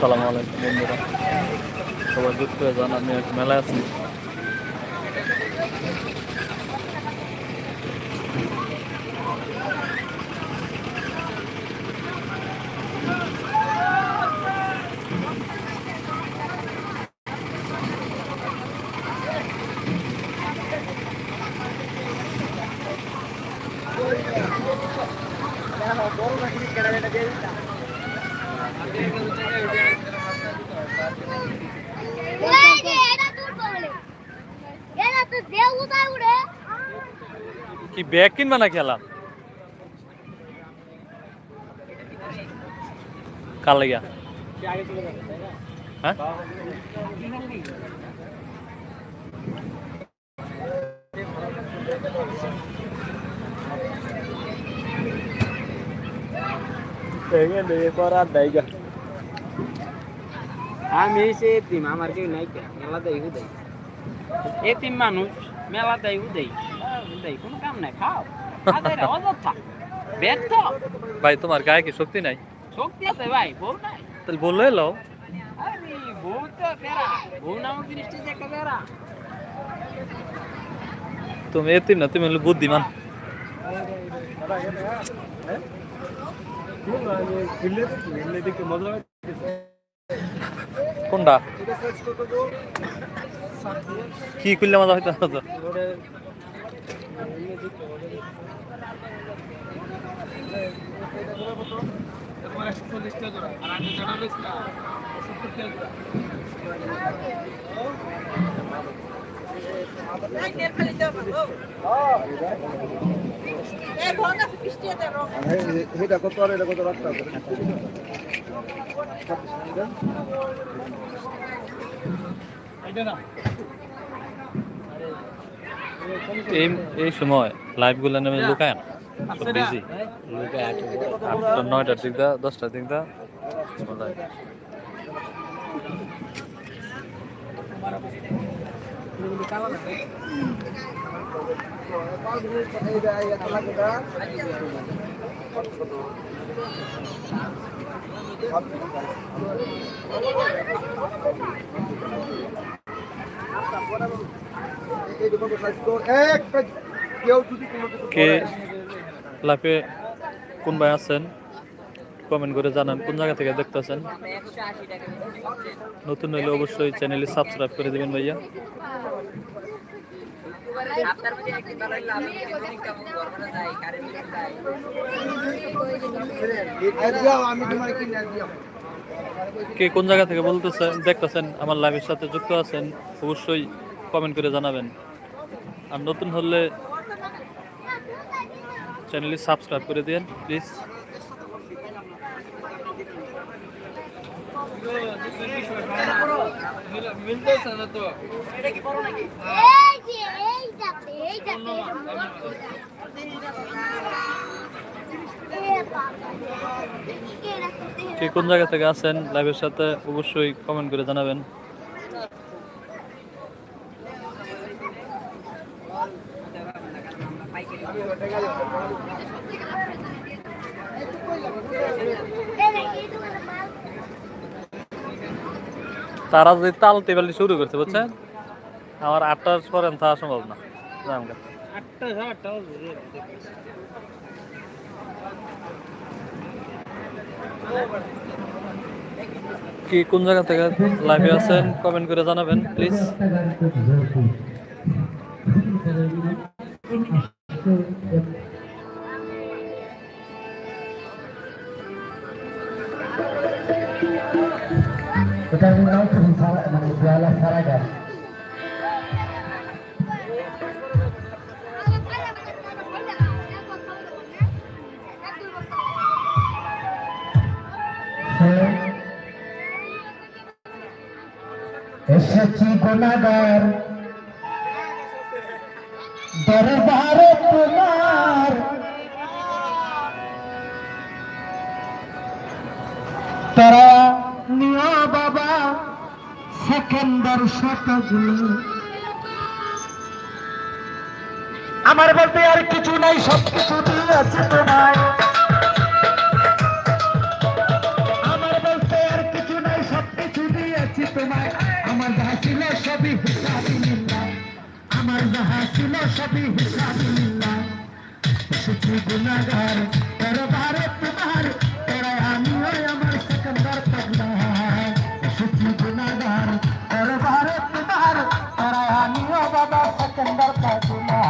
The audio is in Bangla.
আসসালামু আলাইকুম বন্ধুরা। সবাই যুক্ত হয়ে যান আমি এক মেলায় আছি এই যে এটা তোর বলে এটা তো যে উদায় উড়ে কি ব্যাগ কিনবা না খেলা কার লাগিয়া? হ্যাঁ? আমি হইছে এতিম আমার কেউ নাই মেলা দেই হুদাই এতিম মানুষ মেলা দেই হুদাই হুদাই কোনো কাম নাই খাও। অযথা ব্যর্থ। ভাই তোমার গায়ে কি শক্তি নাই? শক্তি আছে ভাই বউ নাই। তাহলে বললে এলো বউ তো তেরা বউ নামক জিনিসটা যে একটা তেরা তুমি এতিম না তুমি হলো বুদ্ধিমান। কোনটা? কি করলে মজা হইতো? এটা কত আর এটা কত রাখতে হবে? এই এই সময় লাইভগুলো নেমে লুকায় না সব বিজি আটটা নয়টার দিক দা দশটার দিক দা। কোনো কিছু কে লাইভে কোন ভাই আছেন কমেন্ট করে জানান, কোন জায়গা থেকে দেখতেছেন? নতুন হলে অবশ্যই চ্যানেলে সাবস্ক্রাইব করে দিবেন ভাইয়া। হইল কে কোন জায়গা থেকে বলতেছেন, দেখতেছেন, আমার লাইভের সাথে যুক্ত আছেন, অবশ্যই কমেন্ট করে জানাবেন। আর নতুন হলে চ্যানেলটি সাবস্ক্রাইব করে দিন প্লিজ কে কোন জায়গা থেকে আছেন লাইভের সাথে অবশ্যই কমেন্ট করে জানাবেন। তারা যদি তাল টেবিল শুরু করছে বুঝছেন? আমার আটটার পরে থাকা সম্ভব না। কি কোন জায়গা থেকে লাইভে আছেন কমেন্ট করে জানাবেন প্লিজ নাম সারা মানে দেওয়ালা সারা গাছ এসেছি গুণাগার দরবারে আমার বলতে আর কিছু নাই সব কিছু দিয়েছে তোমায়। আমার বলতে আমার যাহা ছিল সবই হিসাবি আমার যাহা ছিল সবই হিসাবি dar passo mais.